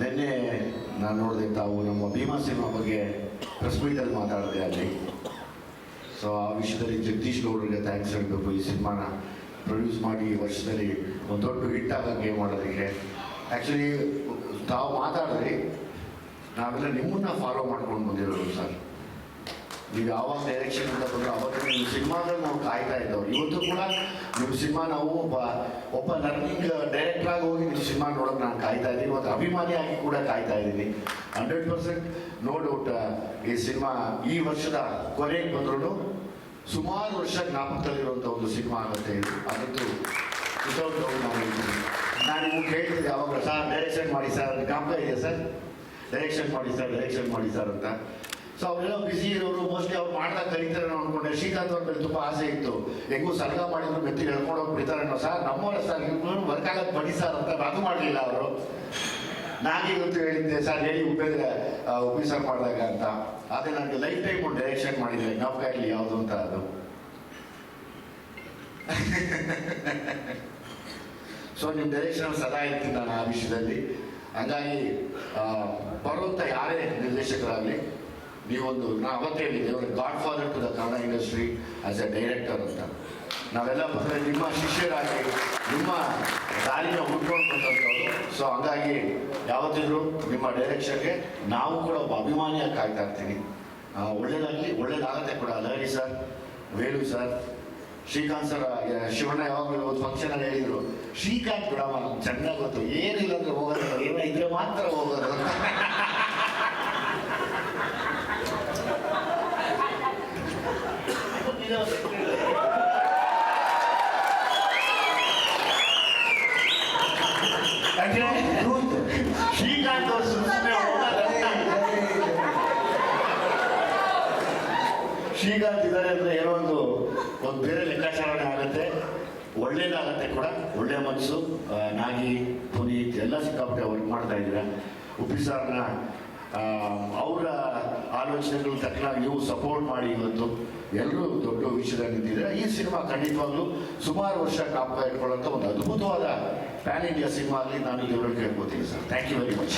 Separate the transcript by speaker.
Speaker 1: ನಿನ್ನೆ ನಾನು ನೋಡಿದೆ ತಾವು ನಮ್ಮ ಭೀಮಾ ಸಿನಿಮಾ ಬಗ್ಗೆ ಪ್ರೆಸ್ ಮೀಟಲ್ಲಿ ಮಾತಾಡಿದೆ ಅಲ್ಲಿ. ಸೊ ಆ ವಿಷಯದಲ್ಲಿ ಜಗದೀಶ್ ಗೌಡರಿಗೆ ಥ್ಯಾಂಕ್ಸ್ ಹೇಳಬೇಕು. ಈ ಸಿನಿಮಾನ ಪ್ರೊಡ್ಯೂಸ್ ಮಾಡಿ ಈ ವರ್ಷದಲ್ಲಿ ಒಂದು ದೊಡ್ಡ ಹಿಟ್ ಆಗಂಗೆ ಮಾಡೋದಕ್ಕೆ. ಆ್ಯಕ್ಚುಲಿ ತಾವು ಮಾತಾಡಿದ್ರಿ ನಾವೆಲ್ಲ ನಿಮ್ಮನ್ನ ಫಾಲೋ ಮಾಡ್ಕೊಂಡು ಬಂದಿರೋದು ಸರ್. ನೀವು ಯಾವಾಗ ಡೈರೆಕ್ಷನ್ ಅಂತ ಬಂದ್ರೆ ಅವತ್ತು ನಿಮ್ಮ ಸಿನಿಮಾದಲ್ಲಿ ನಾವು ಕಾಯ್ತಾ ಇದ್ದವ್ರು. ಇವತ್ತು ಕೂಡ ನಿಮ್ಮ ಸಿನಿಮಾ ನಾವು ಒಬ್ಬ ಒಬ್ಬ ಲರ್ನಿಂಗ್ ಡೈರೆಕ್ಟರ್ ಸಿನಿಮಾ ನೋಡೋಕೆ ನಾನು ಕಾಯ್ತಾ ಇದ್ದೀನಿ. ಮತ್ತು ಅಭಿಮಾನಿಯಾಗಿ ಕೂಡ ಕಾಯ್ತಾ ಇದ್ದೀನಿ. ಹಂಡ್ರೆಡ್ ಪರ್ಸೆಂಟ್ ನೋ ಡೌಟ್ ಈ ಸಿನಿಮಾ ಈ ವರ್ಷದ ಕೊನೆಗೆ ಬಂದ್ರೂ ಸುಮಾರು ವರ್ಷ ಜ್ಞಾಪಕದಲ್ಲಿರುವಂಥ ಒಂದು ಸಿನಿಮಾ ಆಗುತ್ತೆ ಇದು. ಅದಂತೂ ವಿತೌಟ್ ಡೌಟ್ ನಾವು ಹೇಳ್ತೀವಿ ನಾನು ನಿಮ್ಗೆ ಕೇಳ್ತಿದ್ದೆ ಯಾವಾಗ ಸರ್ ಡೈರೆಕ್ಷನ್ ಮಾಡಿ, ಸರ್ ಜ್ಞಾಪಕ ಇದೆಯಾ, ಸರ್? ಡೈರೆಕ್ಷನ್ ಮಾಡಿ, ಸರ್ ಡೈರೆಕ್ಷನ್ ಮಾಡಿ, ಸರ್, ಅಂತ. ಸೊ ಅವರೆಲ್ಲ ಬಿಸಿ ಇರೋರು ಮೋಸ್ಟ್ಲಿ ಅವ್ರು ಮಾಡ್ದಾಗ ಕಲಿತಾರೆ ನಾವು ಅನ್ಕೊಂಡೆ. ಶ್ರೀಕಾಂತ್ ಅವ್ರ ಮೇಲೆ ತುಂಬ ಆಸೆ ಇತ್ತು. ಹೆಂಗೂ ಸರ್ಗ ಮಾಡಿದ್ರು ಮೆತ್ತಿ ಹೇಳ್ಕೊಂಡು ಹೋಗಿ ಬಿಡ್ತಾರೆ ಅನ್ನೋ ಸರ್ ನಮ್ಮವರ ಸರ್ ವರ್ಕ್ ಆಗಕ್ಕೆ ಬನ್ನಿ ಸರ್ ಅಂತ ಅದು ಮಾಡಲಿಲ್ಲ ಅವರು. ನಾನೇ ಇವತ್ತು ಹೇಳಿದ್ದೆ, ಸರ್, ಹೇಳಿ ಉಪೇಂದ್ರ ಉಪಿ ಸರ್ ಮಾಡಿದಾಗ ಅಂತ. ಅದೇ ನನಗೆ ಲೈಫ್ ಟೈಮ್ ಒಂದು ಡೈರೆಕ್ಷನ್ ಮಾಡಿದ್ರೆ ಜ್ಞಾಪಕ ಇರಲಿ ಯಾವುದು ಅಂತ ಅದು. ಸೊ ನಿಮ್ಮ ಡೈರೆಕ್ಷನ್ ಸದಾ ಇರ್ತೀನಿ ನಾನು ಆ ವಿಷಯದಲ್ಲಿ. ಹಂಗಾಗಿ ಬರುವಂತ ಯಾರೇ ನಿರ್ದೇಶಕರಾಗಲಿ ನೀವೊಂದು ನಾ ಅವತ್ತು ಹೇಳಿದ್ದೆ, ಅವರು god father to the Kannada industry as a director ಅಂತ. ನಾವೆಲ್ಲ ಬಂದರೆ ನಿಮ್ಮ ಶಿಷ್ಯರಾಗಿ, ನಿಮ್ಮ ದಾರಿನ ಹುಡ್ಕೊಂಡು ಬಂದಂಥವ್ರು ಸೊ ಹಂಗಾಗಿ ಯಾವತ್ತಿದ್ರು ನಿಮ್ಮ ಡೈರೆಕ್ಷನ್ಗೆ ನಾವು ಕೂಡ ಒಬ್ಬ ಅಭಿಮಾನಿಯಾಗಿ ಕಾಯ್ತಾ ಇರ್ತೀನಿ ಒಳ್ಳೇದಾಗಲಿ, ಒಳ್ಳೇದಾಗತ್ತೆ ಕೂಡ. Lahari sir Velu sir Srikanth sir Shivanna ಯಾವಾಗಲೂ ಒಂದು ಫಂಕ್ಷನ್ ಅಲ್ಲಿ ಹೇಳಿದ್ರು, ಶ್ರೀಕಾಂತ್ ನಮ್ಗೆ ಚೆನ್ನಾಗಿ ಗೊತ್ತು. ಏನಿಲ್ಲ ಅಂದ್ರೆ ಹೋಗೋದು ಏನೋ ಇದ್ರೆ ಮಾತ್ರ ಹೋಗೋದು ಅಂತ. ಯಾಕೆಂದ್ರೆ ಶ್ರೀಕಾಂತ್ ಅವ್ರು ಇದ್ದಾರೆ ಅಂದ್ರೆ ಏನೋ ಒಂದು ಒಂದು ಬೇರೆ ಲೆಕ್ಕಾಚಾರಣೆ ಆಗುತ್ತೆ ಒಳ್ಳೇದಾಗತ್ತೆ ಕೂಡ ಒಳ್ಳೆ ಮನಸ್ಸು ನಾಗಿ, ಪುನೀತ್ ಎಲ್ಲ ಸಿಕ್ಕಾಪಟ್ಟೆ ವರ್ಕ್ ಮಾಡ್ತಾ ಇದ್ದೀರಾ. ಉಪ್ಪಿ ಸರ್ನ ಅವರ ಆಲೋಚನೆಗಳು ತಕ್ಕನಾಗಿ ನೀವು ಸಪೋರ್ಟ್ ಮಾಡಿ ಇವತ್ತು ಎಲ್ಲರೂ ದೊಡ್ಡ ವಿಷಯದಲ್ಲಿ ನಿಂತಿದ್ದೀರಾ ಈ ಸಿನಿಮಾ ಖಂಡಿತವಾಗ್ಲೂ ಸುಮಾರು ವರ್ಷ ಕಾಪಾ ಇಟ್ಕೊಳ್ಳೋಂಥ ಒಂದು ಅದ್ಭುತವಾದ ಪ್ಯಾನ್ ಇಂಡಿಯಾ ಸಿನಿಮಾ ಆಗಲಿ ನಾನು ಇವರು ಕೇಳ್ಕೊತೀನಿ sir. Thank you very much